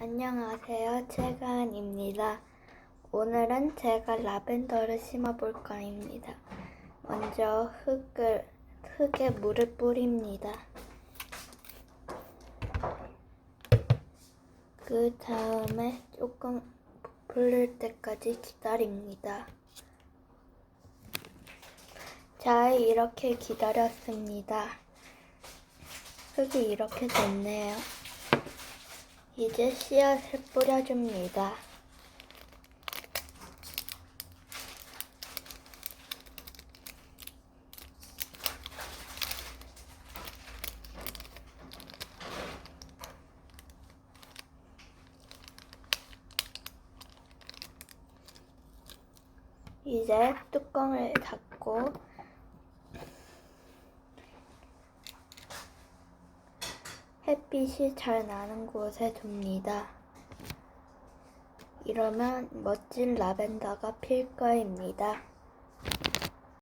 안녕하세요. 채간입니다. 오늘은 제가 라벤더를 심어볼 거입니다. 먼저 흙을, 흙에 물을 뿌립니다. 그 다음에 조금 부풀릴 때까지 기다립니다. 자, 이렇게 기다렸습니다. 흙이 이렇게 됐네요. 이제 씨앗을 뿌려줍니다. 이제 뚜껑을 닫고 햇빛이 잘 나는 곳에 둡니다. 이러면 멋진 라벤더가 필 거입니다.